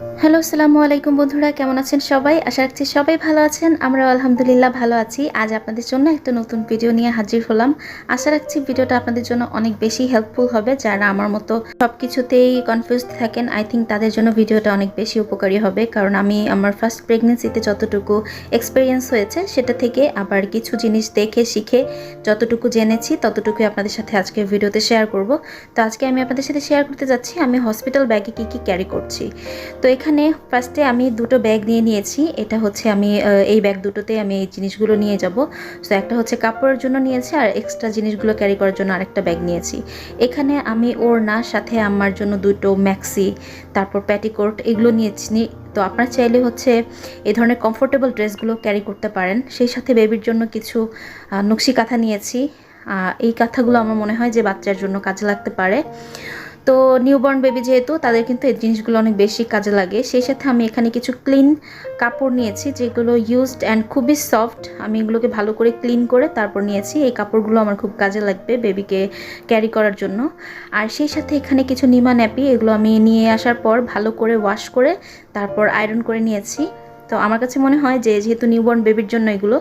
Hello, আসসালামু আলাইকুম বন্ধুরা, কেমন আছেন সবাই? আশা রাখছি সবাই ভালো আছেন। আমরা আলহামদুলিল্লাহ ভালো আছি। আজ আপনাদের জন্য একটা নতুন ভিডিও নিয়ে হাজির হলাম। আশা রাখছি ভিডিওটা আপনাদের জন্য অনেক বেশি হেল্পফুল হবে। যারা আমার মতো সব কিছুতেই কনফিউজ থাকেন আই থিঙ্ক তাদের জন্য ভিডিওটা অনেক বেশি উপকারী হবে। কারণ আমি আমার ফার্স্ট প্রেগনেন্সিতে যতটুকু এক্সপিরিয়েন্স হয়েছে, সেটা থেকে আবার কিছু জিনিস দেখে, শিখে যতটুকু জেনেছি, ততটুকুই আপনাদের সাথে আজকে ভিডিওতে শেয়ার করব। তো আজকে আমি আপনাদের সাথে শেয়ার করতে যাচ্ছি, আমি হসপিটাল ব্যাগে কী কী ক্যারি করছি। তো এখানে ফার্স্টে আমি দুটো ব্যাগ নিয়ে নিয়েছি। এটা হচ্ছে আমি এই ব্যাগ দুটোতে আমি এই জিনিসগুলো নিয়ে যাব। সো একটা হচ্ছে কাপড়ের জন্য নিয়েছি আর এক্সট্রা জিনিসগুলো ক্যারি করার জন্য আরেকটা ব্যাগ নিয়েছি। এখানে আমি ওড়না, সাথে আমার জন্য দুটো ম্যাক্সি তারপর প্যাটিকোট এগুলো নিয়েছি। তো আপনারা চাইলে হচ্ছে এই ধরনের কমফোর্টেবল ড্রেসগুলো ক্যারি করতে পারেন। সেই সাথে বেবির জন্য কিছু নকশি কাঁথা নিয়েছি। এই কাঁথাগুলো আমার মনে হয় যে বাচ্চার জন্য কাজে লাগতে পারে। তো নিউবর্ন বেবি যেহেতু, তাদের কিন্তু এই জিনিসগুলো অনেক বেশি কাজে লাগে। সেই সাথে আমি এখানে কিছু ক্লিন কাপড় নিয়েছি, যেগুলো ইউজড অ্যান্ড খুবই সফট আমি এগুলোকে ভালো করে ক্লিন করে তারপর নিয়েছি। এই কাপড়গুলো আমার খুব কাজে লাগবে বেবিকে ক্যারি করার জন্য। আর সেই সাথে এখানে কিছু নিমা ন্যাপি এগুলো আমি নিয়ে আসার পর ভালো করে ওয়াশ করে তারপর আয়রন করে নিয়েছি। তো আমার কাছে মনে হয় যে যেহেতু নিউবর্ন বেবির জন্য এগুলো,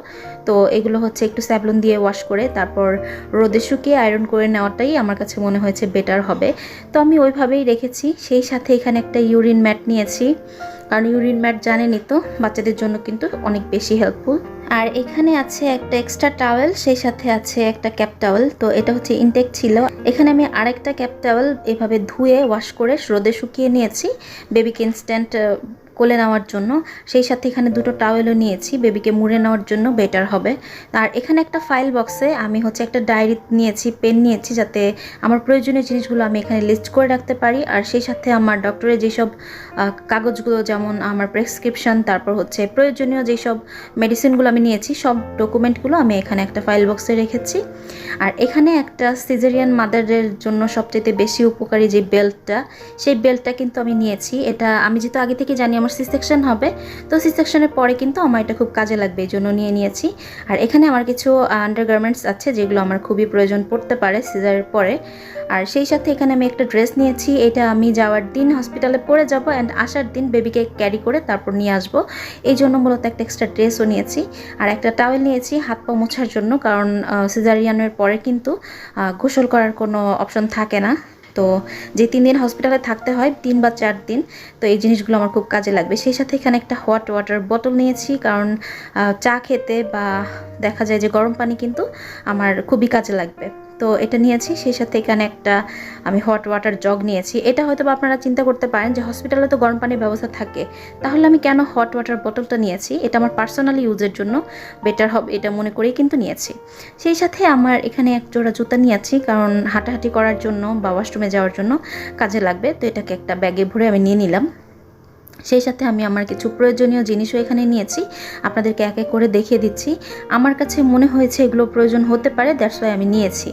তো এগুলো হচ্ছে একটু স্যাভলন দিয়ে ওয়াশ করে তারপর রোদে শুকিয়ে আয়রন করে নেওয়াটাই আমার কাছে মনে হয়েছে বেটার হবে। তো আমি ওইভাবেই রেখেছি। সেই সাথে এখানে একটা ইউরিন ম্যাট নিয়েছি। কারণ ইউরিন ম্যাট জানেনই তো, বাচ্চাদের জন্য কিন্তু অনেক বেশি হেল্পফুল আর এখানে আছে একটা এক্সট্রা টাওয়েল সেই সাথে আছে একটা ক্যাপ টাওয়েল তো এটা হচ্ছে ইনটেক ছিল। এখানে আমি আরেকটা ক্যাপ টাওয়েল এভাবে ধুয়ে ওয়াশ করে রোদে শুকিয়ে নিয়েছি। বেবিকে ইনস্ট্যান্ট কোলে নেওয়ার জন্য। সেই সাথে এখানে দুটো টাওয়েলও নিয়েছি। বেবিকে মুড়ে নেওয়ার জন্য বেটার হবে। আর এখানে একটা ফাইল বক্সে আমি হচ্ছে একটা ডায়েরি নিয়েছি পেন নিয়েছি যাতে আমার প্রয়োজনীয় জিনিসগুলো আমি এখানে লিস্ট করে রাখতে পারি। আর সেই সাথে আমার ডক্টরের যেসব কাগজগুলো যেমন আমার প্রেসক্রিপশন তারপর হচ্ছে প্রয়োজনীয় যেসব মেডিসিনগুলো আমি নিয়েছি, সব ডকুমেন্টগুলো আমি এখানে একটা ফাইল বক্সে রেখেছি। আর এখানে একটা সিজারিয়ান মাদারের জন্য সবচেয়ে বেশি উপকারী যে বেল্টটা সেই বেল্টটা কিন্তু আমি নিয়েছি। এটা আমি যেহেতু আগে থেকে জানি, আমার সি সেকশন হবে। তো সি সেকশনের পরে কিন্তু আমার এটা খুব কাজে লাগবে, এই জন্য নিয়ে নিয়েছি। আর এখানে আমার কিছু আন্ডারগার্মেন্টস আছে, যেগুলো আমার খুবই প্রয়োজন পড়তে পারে সিজারের পরে। আর সেই সাথে এখানে আমি একটা ড্রেস নিয়েছি, এটা আমি যাওয়ার দিন হসপিটালে পরে যাব অ্যান্ড আসার দিন বেবিকে ক্যারি করে তারপর নিয়ে আসব। এই জন্য মূলত একটা এক্সট্রা ড্রেসও নিয়েছি। আর একটা টাওয়েল নিয়েছি, হাত পা মোছার জন্য, কারণ সিজারিয়ানের পরে কিন্তু গোসল করার কোনো অপশন থাকে না। তো যে তিন দিন হসপিটালে থাকতে হয়, তিন বা চার দিন, তো এই জিনিসগুলো আমার খুব কাজে লাগবে। সেই সাথে এখানে একটা হট ওয়াটার বোতল নিয়েছি, কারণ চা খেতে বা দেখা যায় যে গরম পানি কিন্তু আমার খুবই কাজে লাগবে। তো এটা নিয়েছি, সেই সাথে এখানে একটা আমি হট ওয়াটার জগ নিয়েছি। এটা হয়তো আপনারা চিন্তা করতে পারেন যে হসপিটালে তো গরম পানির ব্যবস্থা থাকে। তাহলে আমি কেন হট ওয়াটার বোতলটা নিয়েছি? এটা আমার পার্সোনালি ইউজের জন্য বেটার হবে এটা মনে করেই কিন্তু নিয়েছি। সেই সাথে আমার এখানে এক জোড়া জুতা নিয়েছি, কারণ হাঁটাহাঁটি করার জন্য বা ওয়াশরুমে যাওয়ার জন্য কাজে লাগবে। তো এটাকে একটা ব্যাগে ভরে আমি নিয়ে নিলাম। সেই সাথে আমি আমার কিছু প্রয়োজনীয় জিনিসও এখানে নিয়েছি। আপনাদেরকে এক এক করে দেখিয়ে দিচ্ছি। আমার কাছে মনে হয়েছে এগুলো প্রয়োজন হতে পারে দ্যাটস ওয়াই আমি নিয়েছি।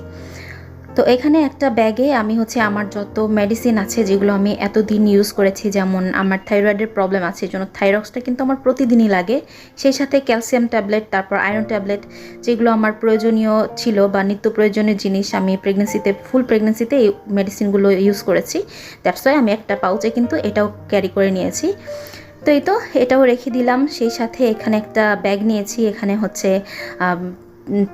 তো এখানে একটা ব্যাগে আমি হচ্ছে আমার যত মেডিসিন আছে যেগুলো আমি এতদিন ইউজ করেছি, যেমন আমার থাইরয়েডের প্রবলেম আছে, এই জন্য থাইরক্সটা কিন্তু আমার প্রতিদিনই লাগে। সেই সাথে ক্যালসিয়াম ট্যাবলেট তারপর আয়রন ট্যাবলেট যেগুলো আমার প্রয়োজনীয় ছিল বা নিত্য প্রয়োজনীয় জিনিস আমি প্রেগনেন্সিতে ফুল প্রেগনেন্সিতে এই মেডিসিনগুলো ইউজ করেছি। দ্যাটস ওয়াই আমি একটা পাউচে কিন্তু এটাও ক্যারি করে নিয়েছি। তো এই তো, এটাও রেখে দিলাম। সেই সাথে এখানে একটা ব্যাগ নিয়েছি। এখানে হচ্ছে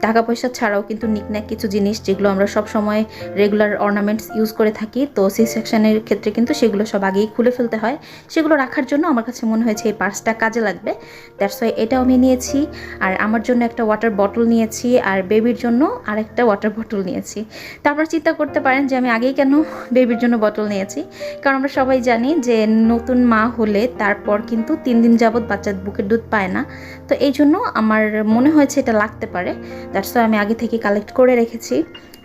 টাকা পয়সা ছাড়াও কিন্তু নিকন্যাক কিছু জিনিস যেগুলো আমরা সব সময় রেগুলার অর্নামেন্টস ইউজ করে থাকি। তো সি সেকশনের ক্ষেত্রে কিন্তু সেগুলো সব আগেই খুলে ফেলতে হয়। সেগুলো রাখার জন্য আমার কাছে মনে হয়েছে এই পার্সটা কাজে লাগবে। দ্যাটস ওয়াই এটাও আমি নিয়েছি। আর আমার জন্য একটা ওয়াটার বটল নিয়েছি। আর বেবির জন্য আরেকটা ওয়াটার বটল নিয়েছি। তারপর চিন্তা করতে পারেন যে আমি আগেই কেন বেবির জন্য বটল নিয়েছি? কারণ আমরা সবাই জানি যে নতুন মা হলে তারপর কিন্তু তিন দিন যাবৎ বাচ্চার বুকের দুধ পায় না। তো এই জন্য আমার মনে হয়েছে এটা লাগতে পারে। দ্যাটস আমি আগে থেকে কালেক্ট করে রেখেছি।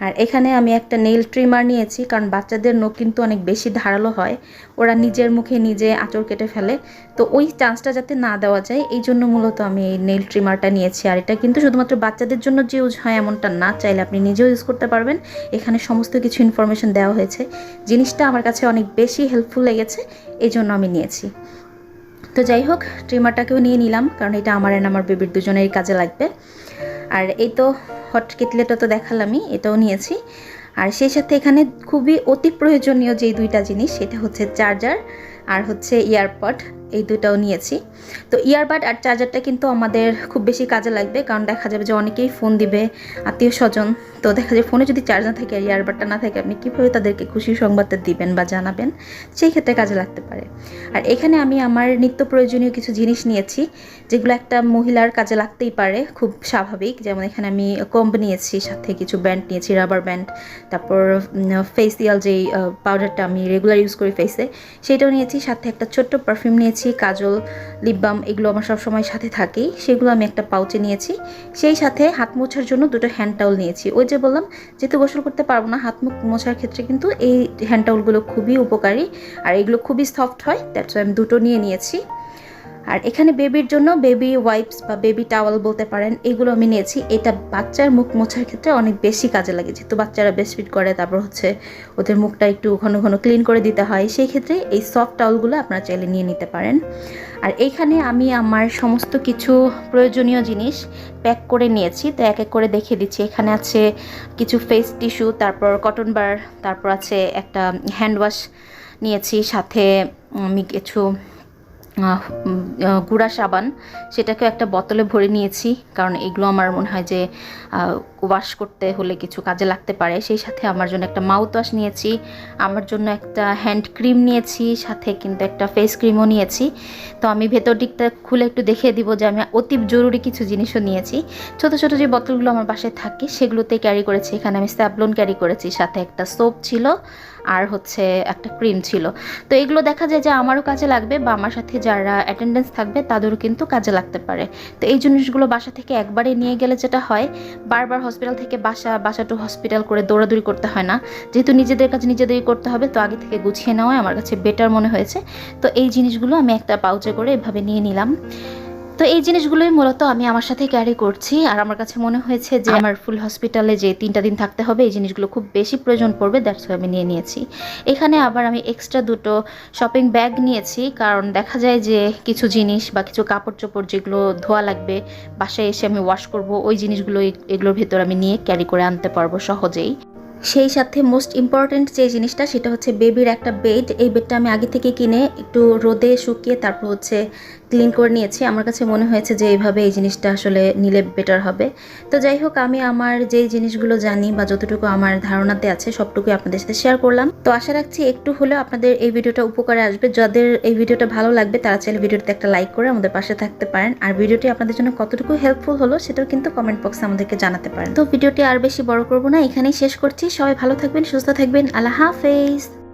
আর এখানে আমি একটা নেইল ট্রিমার নিয়েছি, কারণ বাচ্চাদের নখ কিন্তু অনেক বেশি ধারালো হয়। ওরা নিজের মুখে নিজে আঁচড় কেটে ফেলে। তো ওই চান্সটা যাতে না দেওয়া যায়, এই জন্য মূলত আমি এই নেইল ট্রিমারটা নিয়েছি। আর এটা কিন্তু শুধুমাত্র বাচ্চাদের জন্য যে ইউজ হয়, এমনটা না। চাইলে আপনি নিজেও ইউজ করতে পারবেন। এখানে সমস্ত কিছু ইনফরমেশন দেওয়া হয়েছে। জিনিসটা আমার কাছে অনেক বেশি হেল্পফুল লেগেছে, এই জন্য আমি নিয়েছি। তো যাই হোক ট্রিমারটাকেও নিয়ে নিলাম, কারণ এটা আমার আর আমার বেবির দুজনেরই কাজে লাগবে। আর এই তো হট কেটলেটা তো দেখালামই, এটাও নিয়েছি। আর সেই সাথে এখানে খুবই অতি প্রয়োজনীয় যে দুইটা জিনিস, সেটা হচ্ছে চার্জার আর হচ্ছে ইয়ারপড এই দুটাও নিয়েছি। তো ইয়ারবাড আর চার্জারটা কিন্তু আমাদের খুব বেশি কাজে লাগবে, কারণ দেখা যাবে যে অনেকেই ফোন দিবে আত্মীয় স্বজন তো দেখা যায় ফোনে যদি চার্জ না থাকে আর ইয়ারবাডটা না থাকে, আপনি কীভাবে তাদেরকে খুশি সংবাদটা দিবেন বা জানাবেন? সেই ক্ষেত্রে কাজে লাগতে পারে। আর এখানে আমি আমার নিত্য প্রয়োজনীয় কিছু জিনিস নিয়েছি, যেগুলো একটা মহিলার কাজে লাগতেই পারে, খুব স্বাভাবিক। যেমন এখানে আমি কম্ব নিয়েছি, সাথে কিছু ব্যান্ড নিয়েছি রাবার ব্যান্ড তারপর ফেসিয়াল যেই পাউডারটা আমি রেগুলার ইউজ করি ফেসে সেটাও নিয়েছি। সাথে একটা ছোট্ট পারফিউম নিয়েছি কাজল লিপবাম এগুলো আমার সবসময় সাথে থাকেই সেগুলো আমি একটা পাউচে নিয়েছি। সেই সাথে হাত মোছার জন্য দুটো হ্যান্ড টাউল নিয়েছি। ওই যে বললাম যেহেতু গোসল করতে পারব না, হাত মুখ মোছার ক্ষেত্রে কিন্তু এই হ্যান্ড টাউলগুলো খুবই উপকারী। আর এগুলো খুবই সফট হয় দ্যাটস আমি দুটো নিয়ে নিয়েছি। আর এখানে বেবির জন্য বেবি ওয়াইপস বা বেবি টাওয়াল বলতে পারেন, এগুলো আমি নিয়েছি। এটা বাচ্চার মুখ মোছার ক্ষেত্রে অনেক বেশি কাজে লাগে, যেহেতু বাচ্চারা ব্রেস্টফিড করে, তারপর হচ্ছে ওদের মুখটা একটু ঘন ঘন ক্লিন করে দিতে হয়। সেই ক্ষেত্রে এই সফট টাওয়ালগুলো আপনারা চাইলে নিয়ে নিতে পারেন। আর এইখানে আমি আমার সমস্ত কিছু প্রয়োজনীয় জিনিস প্যাক করে নিয়েছি। তো এক এক করে দেখিয়ে দিচ্ছি। এখানে আছে কিছু ফেস টিস্যু তারপর কটন বার তারপর আছে একটা হ্যান্ড ওয়াশ নিয়েছি। সাথে আমি কিছু গুঁড়া সাবান সেটাকে একটা বোতলে ভরে নিয়েছি, কারণ এগুলো আমার মনে হয় যে ওয়াশ করতে হলে কিছু কাজে লাগতে পারে। সেই সাথে আমার জন্য একটা মাউথ ওয়াশ নিয়েছি, আমার জন্য একটা হ্যান্ড ক্রিম নিয়েছি, সাথে কিন্তু একটা ফেস ক্রিমও নিয়েছি। তো আমি ভেতর দিকটা খুলে একটু দেখিয়ে দিব যে আমি অতি জরুরি কিছু জিনিসও নিয়েছি। ছোট ছোট যে বোতলগুলো আমার বাসায় থাকে, সেগুলোতে ক্যারি করেছি। এখানে আমি স্যাপলন ক্যারি করেছি, সাথে একটা সোপ ছিল আর হচ্ছে একটা ক্রিম ছিল। তো এগুলো দেখা যায় যে আমারও কাজে লাগবে বা আমার সাথে যারা অ্যাটেন্ডেন্স থাকবে তাদেরও কিন্তু কাজে লাগতে পারে। তো এই জিনিসগুলো বাসা থেকে একবারে নিয়ে গেলে যেটা হয়, বারবার হসপিটাল থেকে বাসা বাসা টু হসপিটাল করে দৌড়াদৌড়ি করতে হয় না। যেহেতু নিজেদের কাছে নিজেদেরই করতে হবে, তো আগে থেকে গুছিয়ে নেওয়াই আমার কাছে বেটার মনে হয়েছে। তো এই জিনিসগুলো আমি একটা পাউচে করে এভাবে নিয়ে নিলাম। তো এই জিনিসগুলোই মূলত আমি আমার সাথে ক্যারি করছি। আর আমার কাছে মনে হয়েছে যে আমার ফুল হসপিটালে যে তিনটা দিন থাকতে হবে এই জিনিসগুলো খুব বেশি প্রয়োজন পড়বে দ্যাটস আমি নিয়ে নিয়েছি। এখানে আবার আমি এক্সট্রা দুটো শপিং ব্যাগ নিয়েছি কারণ দেখা যায় যে কিছু জিনিস বা কিছু কাপড় চোপড় যেগুলো ধোয়া লাগবে বাসায় এসে আমি ওয়াশ করব ওই জিনিসগুলো এগুলোর ভেতর আমি নিয়ে ক্যারি করে আনতে পারব সহজেই। সেই সাথে মোস্ট ইম্পর্ট্যান্ট যে জিনিসটা সেটা হচ্ছে বেবির একটা বেড এই বেডটা আমি আগে থেকে কিনে একটু রোদে শুকিয়ে তারপর হচ্ছে ক্লিন করে নিয়েছি। আমার কাছে মনে হয়েছে যে এইভাবে এই জিনিসটা আসলে নিলে বেটার হবে। তো যাই হোক, আমি আমার যেই জিনিসগুলো জানি বা যতটুকু আমার ধারণাতে আছে, সবটুকুই আপনাদের সাথে শেয়ার করলাম। তো আশা রাখছি একটু হলেও আপনাদের এই ভিডিওটা উপকারে আসবে। যাদের এই ভিডিওটা ভালো লাগবে, তারা চাইলে ভিডিওতে একটা লাইক করে আমাদের পাশে থাকতে পারেন। আর ভিডিওটি আপনাদের জন্য কতটুকু হেল্পফুল হলো, সেটাও কিন্তু কমেন্ট বক্সে আমাদেরকে জানাতে পারেন। তো ভিডিওটি আর বেশি বড় করব না, এখানেই শেষ করছি। সবাই ভালো থাকবেন, সুস্থ থাকবেন। আল্লাহ হাফেজ।